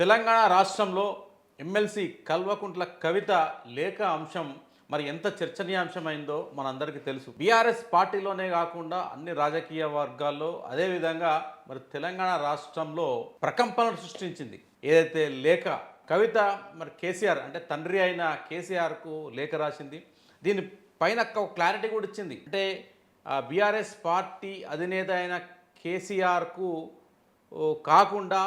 తెలంగాణ రాష్ట్రంలో ఎమ్మెల్సీ కల్వకుంట్ల కవిత లేఖ అంశం మరి ఎంత చర్చనీయాంశమైందో మనందరికీ తెలుసు. బీఆర్ఎస్ పార్టీలోనే కాకుండా అన్ని రాజకీయ వర్గాల్లో అదేవిధంగా మరి తెలంగాణ రాష్ట్రంలో ప్రకంపనలు సృష్టించింది. ఏదైతే లేఖ కవిత మరి కేసీఆర్ అంటే తండ్రి అయిన కేసీఆర్కు లేఖ రాసింది. దీని పైన ఒక క్లారిటీ కూడా ఇచ్చింది. అంటే బీఆర్ఎస్ పార్టీ అధినేత అయిన కేసీఆర్కు కాకుండా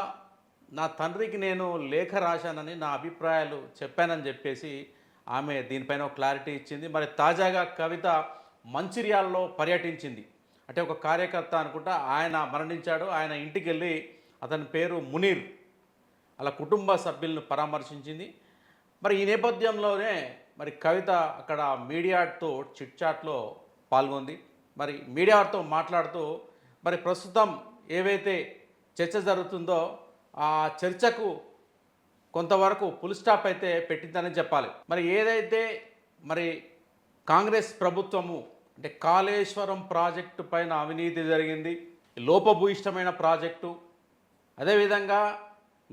నా తండ్రికి నేను లేఖ రాశానని నా అభిప్రాయాలు చెప్పానని చెప్పేసి ఆమె దీనిపైన ఒక క్లారిటీ ఇచ్చింది. మరి తాజాగా కవిత మంచిర్యాలలో పర్యటించింది. అంటే ఒక కార్యకర్త అనుకుంటా ఆయన మరణించాడు. ఆయన ఇంటికి వెళ్ళి అతని పేరు మునీర్. అలా కుటుంబ సభ్యులను పరామర్శించింది. మరి ఈ నేపథ్యంలోనే మరి కవిత అక్కడ మీడియాతో చిట్చాట్లో పాల్గొంది. మరి మీడియాతో మాట్లాడుతూ మరి ప్రస్తుతం ఏవైతే చర్చ జరుగుతుందో ఆ చర్చకు కొంతవరకు ఫుల్ స్టాప్ అయితే పెట్టిందని చెప్పాలి. మరి ఏదైతే మరి కాంగ్రెస్ ప్రభుత్వము అంటే కాళేశ్వరం ప్రాజెక్టు పైన అవినీతి జరిగింది లోపభూయిష్టమైన ప్రాజెక్టు అదేవిధంగా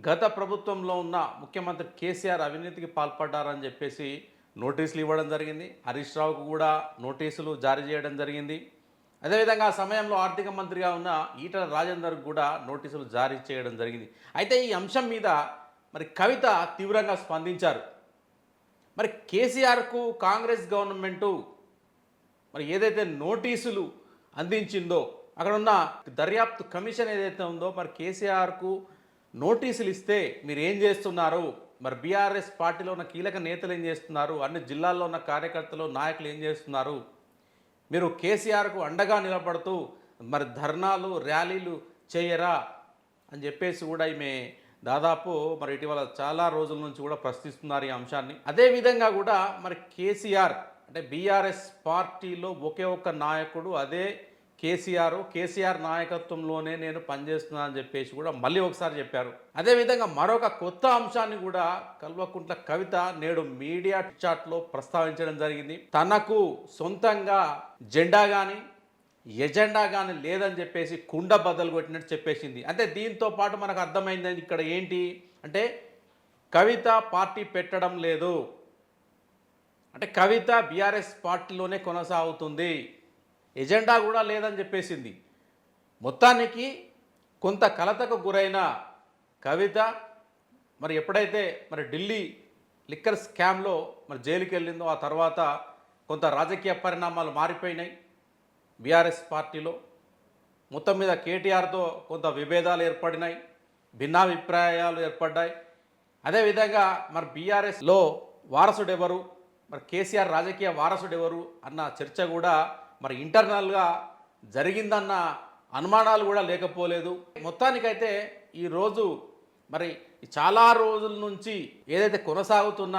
గత ప్రభుత్వంలో ఉన్న ముఖ్యమంత్రి కేసీఆర్ అవినీతికి పాల్పడ్డారని చెప్పేసి నోటీసులు ఇవ్వడం జరిగింది. హరీష్ రావుకు కూడా నోటీసులు జారీ చేయడం జరిగింది. అదేవిధంగా ఆ సమయంలో ఆర్థిక మంత్రిగా ఉన్న ఈటల రాజేందర్ కూడా నోటీసులు జారీ చేయడం జరిగింది. అయితే ఈ అంశం మీద మరి కవిత తీవ్రంగా స్పందించారు. మరి కేసీఆర్కు కాంగ్రెస్ గవర్నమెంటు మరి ఏదైతే నోటీసులు అందించిందో అక్కడ ఉన్న దర్యాప్తు కమిషన్ ఏదైతే ఉందో మరి కేసీఆర్కు నోటీసులు ఇస్తే మీరు ఏం చేస్తున్నారు? మరి బీఆర్ఎస్ పార్టీలో ఉన్న కీలక నేతలు ఏం చేస్తున్నారు? అన్ని జిల్లాల్లో ఉన్న కార్యకర్తలు నాయకులు ఏం చేస్తున్నారు? మీరు కేసీఆర్కు అండగా నిలబడుతూ మరి ధర్నాలు ర్యాలీలు చేయరా అని చెప్పేసి కూడా ఈమె దాదాపు మరి ఇటీవల చాలా రోజుల నుంచి కూడా ప్రశ్నిస్తున్నారు ఈ అంశాన్ని. అదేవిధంగా కూడా మరి కేసీఆర్ అంటే బీఆర్ఎస్ పార్టీలో ఒకే ఒక్క నాయకుడు అదే కేసీఆర్ కేసీఆర్ నాయకత్వంలోనే నేను పనిచేస్తున్నా అని చెప్పేసి కూడా మళ్ళీ ఒకసారి చెప్పారు. అదేవిధంగా మరొక కొత్త అంశాన్ని కూడా కల్వకుంట్ల కవిత నేడు మీడియా చాట్లో ప్రస్తావించడం జరిగింది. తనకు సొంతంగా జెండా కానీ ఎజెండా కానీ లేదని చెప్పేసి కుండ బద్దలు కొట్టినట్టు చెప్పేసింది. అంటే దీంతో పాటు మనకు అర్థమైంది ఇక్కడ ఏంటి అంటే కవిత పార్టీ పెట్టడం లేదు. అంటే కవిత బీఆర్ఎస్ పార్టీలోనే కొనసాగుతుంది. ఎజెండా కూడా లేదని చెప్పేసింది. మొత్తానికి కొంత కలతకు గురైన కవిత మరి ఎప్పుడైతే మరి ఢిల్లీ లిక్కర్ స్కామ్లో మరి జైలుకి వెళ్ళిందో ఆ తర్వాత కొంత రాజకీయ పరిణామాలు మారిపోయినాయి. బీఆర్ఎస్ పార్టీలో మొత్తం మీద కేటీఆర్తో కొంత విభేదాలు ఏర్పడినాయి భిన్నాభిప్రాయాలు ఏర్పడ్డాయి. అదేవిధంగా మరి బీఆర్ఎస్లో వారసుడు ఎవరు మరి కేసీఆర్ రాజకీయ వారసుడెవరు అన్న చర్చ కూడా మరి ఇంటర్నల్గా జరిగిందన్న అనుమానాలు కూడా లేకపోలేదు. మొత్తానికైతే ఈరోజు మరి చాలా రోజుల నుంచి ఏదైతే కొనసాగుతున్న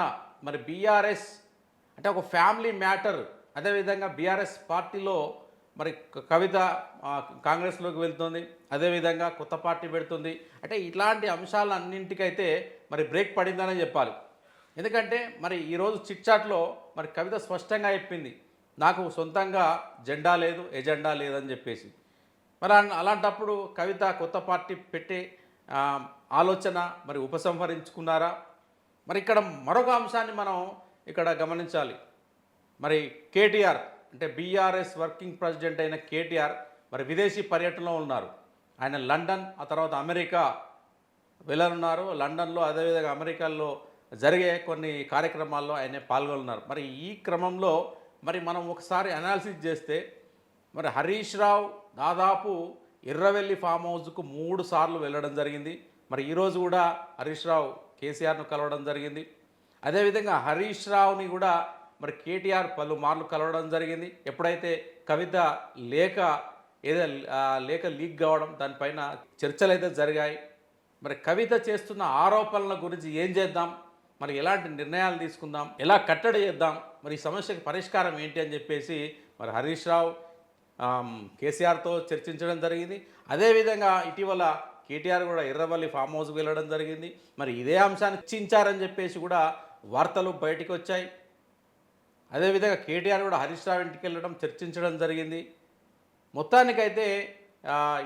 మరి బీఆర్ఎస్ అంటే ఒక ఫ్యామిలీ మ్యాటర్ అదేవిధంగా బీఆర్ఎస్ పార్టీలో మరి కవిత కాంగ్రెస్లోకి వెళ్తుంది అదేవిధంగా కొత్త పార్టీ పెడుతుంది. అంటే ఇట్లాంటి అంశాలన్నింటికైతే మరి బ్రేక్ పడిందనే చెప్పాలి. ఎందుకంటే మరి ఈరోజు చిట్చాట్లో మరి కవిత స్పష్టంగా చెప్పింది. నాకు సొంతంగా జెండా లేదు ఎజెండా లేదని చెప్పేసి. మరి అలాంటప్పుడు కవిత కొత్త పార్టీ పెట్టే ఆలోచన మరి ఉపసంహరించుకున్నారా? మరి ఇక్కడ మరొక అంశాన్ని మనం ఇక్కడ గమనించాలి. మరి కేటీఆర్ అంటే బీఆర్ఎస్ వర్కింగ్ ప్రెసిడెంట్ అయిన కేటీఆర్ మరి విదేశీ పర్యటనలో ఉన్నారు. ఆయన లండన్ ఆ తర్వాత అమెరికా వెళ్ళనున్నారు. లండన్లో అదేవిధంగా అమెరికాలో జరిగే కొన్ని కార్యక్రమాల్లో ఆయన పాల్గొన్నారు మరి ఈ క్రమంలో మరి మనం ఒకసారి అనాలిసిస్ చేస్తే మరి హరీష్ రావు దాదాపు ఎర్రవెల్లి ఫామ్ హౌస్కు మూడు సార్లు వెళ్ళడం జరిగింది. మరి ఈరోజు కూడా హరీష్ రావు కేసీఆర్ను కలవడం జరిగింది. అదేవిధంగా హరీష్ రావుని కూడా మరి కేటీఆర్ పలుమార్లు కలవడం జరిగింది. ఎప్పుడైతే కవిత లేఖ ఏదో లేఖ లీక్ కావడం దానిపైన చర్చలు అయితే జరిగాయి. మరి కవిత చేస్తున్న ఆరోపణల గురించి ఏం చేద్దాం? మరి ఎలాంటి నిర్ణయాలు తీసుకుందాం ఎలా కట్టడి చేద్దాం మరి ఈ సమస్యకు పరిష్కారం ఏంటి అని చెప్పేసి మరి హరీష్ రావు కేసీఆర్తో చర్చించడం జరిగింది. అదేవిధంగా ఇటీవల కేటీఆర్ కూడా ఎర్రవల్లి ఫామ్ హౌస్కి వెళ్ళడం జరిగింది. మరి ఇదే అంశాన్ని చర్చించారని చెప్పేసి కూడా వార్తలు బయటికి వచ్చాయి. అదేవిధంగా కేటీఆర్ కూడా హరీష్ రావు ఇంటికి వెళ్ళడం చర్చించడం జరిగింది. మొత్తానికైతే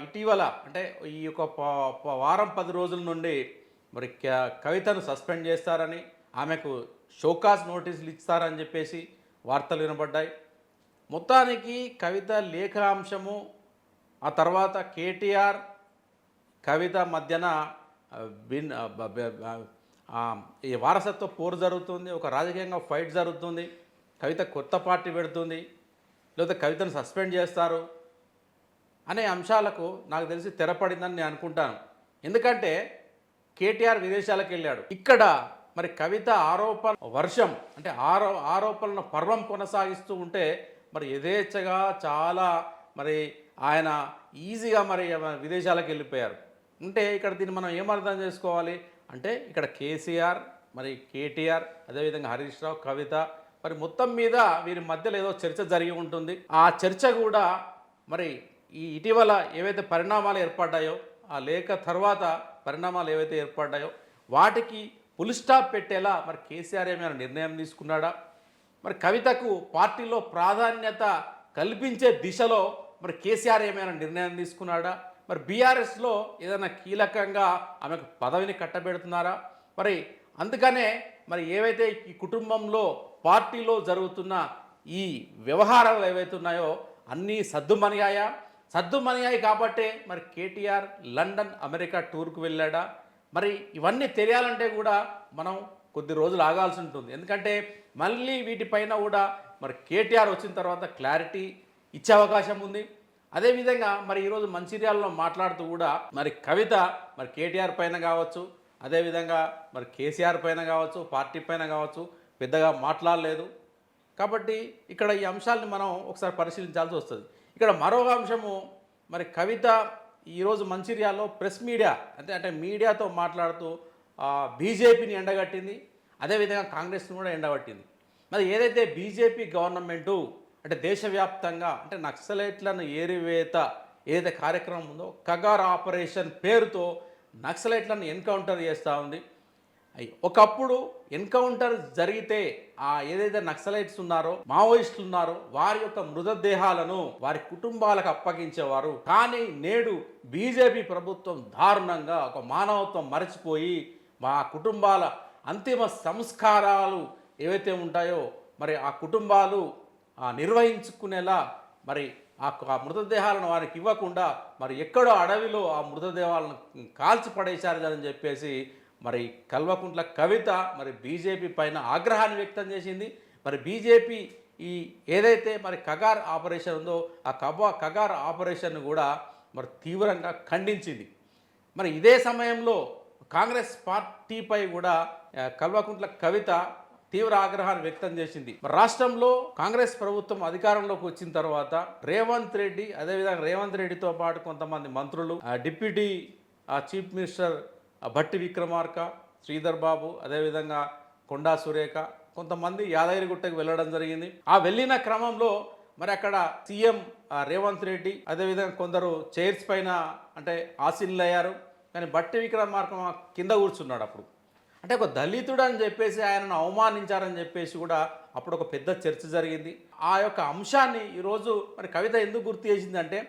ఇటీవల అంటే ఈ యొక్క ప- వారం పది రోజుల నుండి మరి క- కవితను సస్పెండ్ చేస్తారని ఆమెకు షోకాస్ నోటీసులు ఇస్తారని చెప్పేసి వార్తలు వినబడ్డాయి. మొత్తానికి కవిత లేఖ అంశము ఆ తర్వాత కేటీఆర్ కవిత మధ్యన బిన్ ఈ వారసత్వ పోరు జరుగుతుంది ఒక రాజకీయంగా ఫైట్ జరుగుతుంది కవిత కొత్త పార్టీ పెడుతుంది లేకపోతే కవితను సస్పెండ్ చేస్తారు అనే అంశాలకు నాకు తెలిసి తెరపడిందని నేను అనుకుంటాను. ఎందుకంటే కేటీఆర్ విదేశాలకు వెళ్ళాడు. ఇక్కడ మరి కవిత ఆరోపణ వర్షం అంటే ఆరో ఆరోపణల పర్వం కొనసాగిస్తూ ఉంటే మరి యథేచ్ఛగా చాలా మరి ఆయన ఈజీగా మరి విదేశాలకు వెళ్ళిపోయారు. అంటే ఇక్కడ దీన్ని మనం ఏమర్థం చేసుకోవాలి? అంటే ఇక్కడ కేసీఆర్ మరి కేటీఆర్ అదేవిధంగా హరీష్ రావు కవిత మరి మొత్తం మీద వీరి మధ్యలో ఏదో చర్చ జరిగి ఉంటుంది. ఆ చర్చ కూడా మరి ఈ ఇటీవల ఏవైతే పరిణామాలు ఏర్పడ్డాయో ఆ లేఖ తర్వాత పరిణామాలు ఏవైతే ఏర్పడ్డాయో వాటికి ఫుల్ స్టాప్ పెట్టేలా మరి కేసీఆర్ ఏమైనా నిర్ణయం తీసుకున్నాడా? మరి కవితకు పార్టీలో ప్రాధాన్యత కల్పించే దిశలో మరి కేసీఆర్ ఏమైనా నిర్ణయం తీసుకున్నాడా? మరి బీఆర్ఎస్లో ఏదైనా కీలకంగా ఆమెకు పదవిని కట్టబెడుతున్నారా? మరి అందుకనే మరి ఏవైతే ఈ కుటుంబంలో పార్టీలో జరుగుతున్న ఈ వ్యవహారాలు ఏవైతే ఉన్నాయో అన్నీ సద్దుమణిగాయా? సద్దుమణిగాయి కాబట్టే మరి కేటీఆర్ లండన్ అమెరికా టూర్కు వెళ్ళాడా? మరి ఇవన్నీ తెలియాలంటే కూడా మనం కొద్ది రోజులు ఆగాల్సి ఉంటుంది. ఎందుకంటే మళ్ళీ వీటిపైన కూడా మరి కేటీఆర్ వచ్చిన తర్వాత క్లారిటీ ఇచ్చే అవకాశం ఉంది. అదేవిధంగా మరి ఈరోజు మంచిర్యాలలో మాట్లాడుతూ కూడా మరి కవిత మరి కేటీఆర్ పైన కావచ్చు అదేవిధంగా మరి కేసీఆర్ పైన కావచ్చు పార్టీ పైన కావచ్చు పెద్దగా మాట్లాడలేదు. కాబట్టి ఇక్కడ ఈ అంశాలను మనం ఒకసారి పరిశీలించాల్సి వస్తుంది. ఇక్కడ మరో అంశము మరి కవిత ఈరోజు మంచిర్యాలలో ప్రెస్ మీడియా అంటే అంటే మీడియాతో మాట్లాడుతూ బీజేపీని ఎండగట్టింది అదేవిధంగా కాంగ్రెస్ని కూడా ఎండగట్టింది. మరి ఏదైతే బీజేపీ గవర్నమెంటు అంటే దేశవ్యాప్తంగా అంటే నక్సలైట్లను ఏరివేత ఏదైతే కార్యక్రమం ఉందో కగార్ ఆపరేషన్ పేరుతో నక్సలైట్లను ఎన్కౌంటర్ చేస్తూ ఉంది. ఒకప్పుడు ఎన్కౌంటర్ జరిగితే ఆ ఏదైతే నక్సలైట్స్ ఉన్నారో మావోయిస్టులు ఉన్నారో వారి యొక్క మృతదేహాలను వారి కుటుంబాలకు అప్పగించేవారు. కానీ నేడు బీజేపీ ప్రభుత్వం దారుణంగా ఒక మానవత్వం మరచిపోయి మా కుటుంబాల అంతిమ సంస్కారాలు ఏవైతే ఉంటాయో మరి ఆ కుటుంబాలు నిర్వహించుకునేలా మరి ఆ ఆ మృతదేహాలను వారికి ఇవ్వకుండా మరి ఎక్కడో అడవిలో ఆ మృతదేహాలను కాల్చి పడేశారు అని చెప్పేసి మరి కల్వకుంట్ల కవిత మరి బీజేపీ పైన ఆగ్రహాన్ని వ్యక్తం చేసింది. మరి బీజేపీ ఈ ఏదైతే మరి కగార్ ఆపరేషన్ ఉందో ఆ కబా కగార్ ఆపరేషన్ కూడా మరి తీవ్రంగా ఖండించింది. మరి ఇదే సమయంలో కాంగ్రెస్ పార్టీపై కూడా కల్వకుంట్ల కవిత తీవ్ర ఆగ్రహాన్ని వ్యక్తం చేసింది. రాష్ట్రంలో కాంగ్రెస్ ప్రభుత్వం అధికారంలోకి వచ్చిన తర్వాత రేవంత్ రెడ్డి అదేవిధంగా రేవంత్ రెడ్డితో పాటు కొంతమంది మంత్రులు deputy chief minister Bhatti Vikramarka Sridhar Babu అదేవిధంగా కొండా సురేఖ కొంతమంది యాదగిరిగుట్టకు వెళ్ళడం జరిగింది. ఆ వెళ్ళిన క్రమంలో మరి అక్కడ సీఎం రేవంత్ రెడ్డి అదేవిధంగా కొందరు చైర్స్ పైన అంటే ఆసీనులయ్యారు కానీ బట్టి విక్రమార్క కింద కూర్చున్నాడు అప్పుడు. అంటే ఒక దళితుడు అని చెప్పేసి ఆయనను అవమానించారని చెప్పేసి కూడా అప్పుడు ఒక పెద్ద చర్చ జరిగింది. ఆ యొక్క అంశాన్ని ఈరోజు మరి కవిత ఎందుకు గుర్తు చేసిందంటే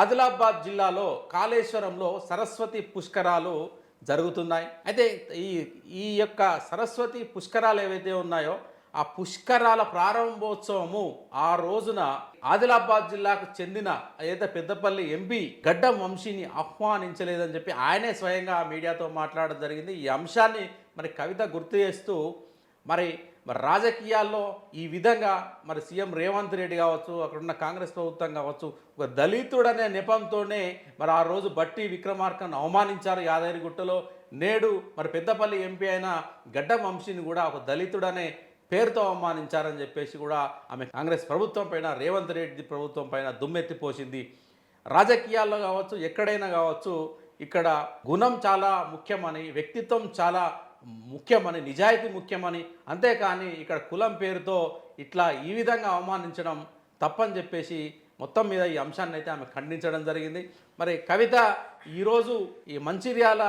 ఆదిలాబాద్ జిల్లాలో కాళేశ్వరంలో సరస్వతి పుష్కరాలు జరుగుతున్నాయి. అయితే ఈ ఈ యొక్క సరస్వతి పుష్కరాలు ఏవైతే ఉన్నాయో ఆ పుష్కరాల ప్రారంభోత్సవము ఆ రోజున ఆదిలాబాద్ జిల్లాకు చెందిన ఏదైతే పెద్దపల్లి ఎంపీ గడ్డం వంశీని ఆహ్వానించలేదని చెప్పి ఆయనే స్వయంగా మీడియాతో మాట్లాడడం జరిగింది. ఈ అంశాన్ని మరి కవిత గుర్తు చేస్తూ మరి మరి రాజకీయాల్లో ఈ విధంగా మరి సీఎం రేవంత్ రెడ్డి కావచ్చు అక్కడున్న కాంగ్రెస్ ప్రభుత్వం కావచ్చు ఒక దళితుడనే నెపంతోనే మరి ఆ రోజు బట్టి విక్రమార్కను అవమానించారు యాదగిరిగుట్టలో నేడు మరి పెద్దపల్లి ఎంపీ అయిన గడ్డం వంశీని కూడా ఒక దళితుడనే పేరుతో అవమానించారని చెప్పేసి కూడా ఆమె కాంగ్రెస్ ప్రభుత్వం పైన రేవంత్ రెడ్డి ప్రభుత్వం పైన దుమ్మెత్తిపోసింది రాజకీయాల్లో కావచ్చు ఎక్కడైనా కావచ్చు ఇక్కడ గుణం చాలా ముఖ్యమని వ్యక్తిత్వం చాలా ముఖ్యమని నిజాయితీ ముఖ్యమని అంతేకాని ఇక్కడ కులం పేరుతో ఇట్లా ఈ విధంగా అవమానించడం తప్పని చెప్పేసి మొత్తం మీద ఈ అంశాన్ని అయితే ఆమె ఖండించడం జరిగింది. మరి కవిత ఈరోజు ఈ మంచిర్యాల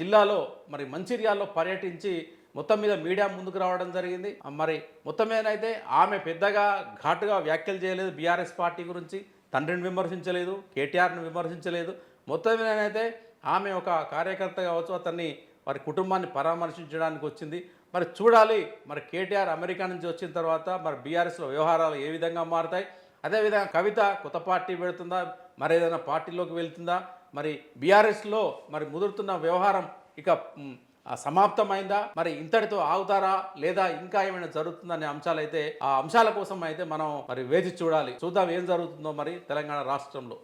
జిల్లాలో మరి మంచిర్యాలలో పర్యటించి మొత్తం మీద మీడియా ముందుకు రావడం జరిగింది. మరి మొత్తం మీదనైతే ఆమె పెద్దగా ఘాటుగా వ్యాఖ్యలు చేయలేదు బీఆర్ఎస్ పార్టీ గురించి తండ్రిని విమర్శించలేదు కేటీఆర్ని విమర్శించలేదు. మొత్తం మీదనైతే ఆమె ఒక కార్యకర్త కావచ్చు అతన్ని వారి కుటుంబాన్ని పరామర్శించడానికి వచ్చింది. మరి చూడాలి మరి కేటీఆర్ అమెరికా నుంచి వచ్చిన తర్వాత మరి బీఆర్ఎస్లో వ్యవహారాలు ఏ విధంగా మారుతాయి? అదేవిధంగా కవిత కొత్త పార్టీ పెడుతుందా? మరి ఏదైనా పార్టీలోకి వెళ్తుందా? మరి బీఆర్ఎస్లో మరి ముదురుతున్న వ్యవహారం ఇక సమాప్తమైందా? మరి ఇంతటితో ఆగుతారా? లేదా ఇంకా ఏమైనా జరుగుతుందనే అంశాలు అయితే ఆ అంశాల కోసం అయితే మనం మరి వేచి చూడాలి. చూద్దాం ఏం జరుగుతుందో మరి తెలంగాణ రాష్ట్రంలో.